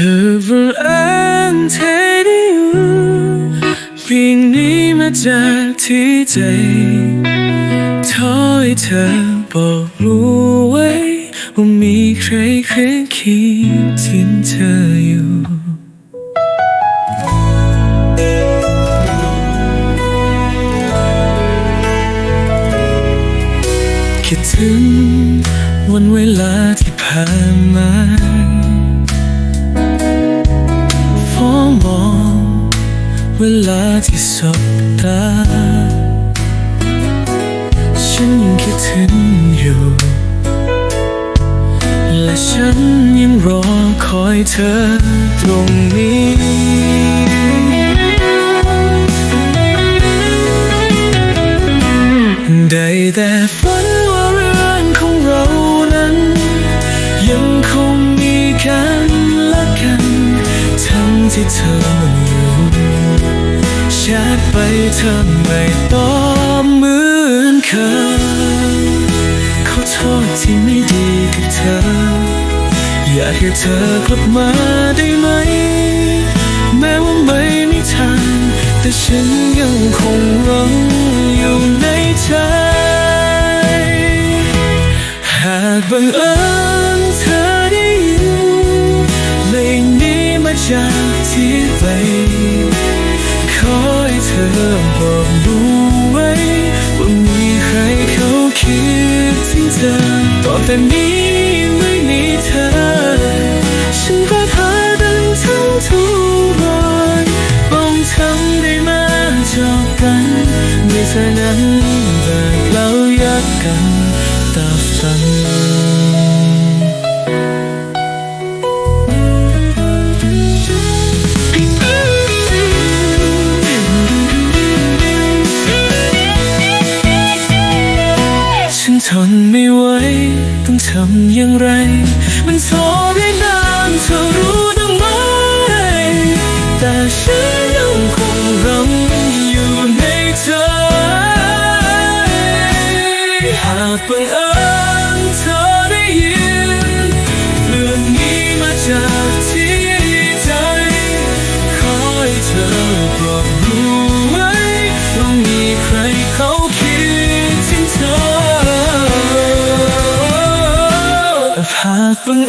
อบังเอิญเธอได้อยู่เพียงนี้มาจากที่ใจขอให้เธอบอกรู้ไว้ว่ามีใครเคยคิดถึงเธออยู่คิดถึงวันเวลาที่ผ่านมา องมอง เวลาที่สบตา ฉันยังคิดถึงอยู่ และฉันยังรอคอยเธอตรงนี้ได้แต่ ที่เธอมันอยู่แชทไปเธอไม่ตอบเหมือนเคยขอโทษที่ไม่ดีกับเธอ อยากให้เธอกลับมาได้ไหม แม้ว่าไม่มีทางแต่ฉันยังคงรังอยู่ในใจ หากบังเอิญเธอ บอกรู้ไว้ว่ามีใครเขาคิดถึงเธอต่อแต่นี้ไม่มีเธอ ฉันก็พาดันทั้งทุกวันต้องทำได้มาจบกันไม่เธอนั้นแบบเราอยากกัน ไม่ไหวต้องทำอย่างไร มันทอได้นานเธอรู้ต้องไหมแต่ฉันยังคงรำอยู่ในใจหากบังเป็น Phương?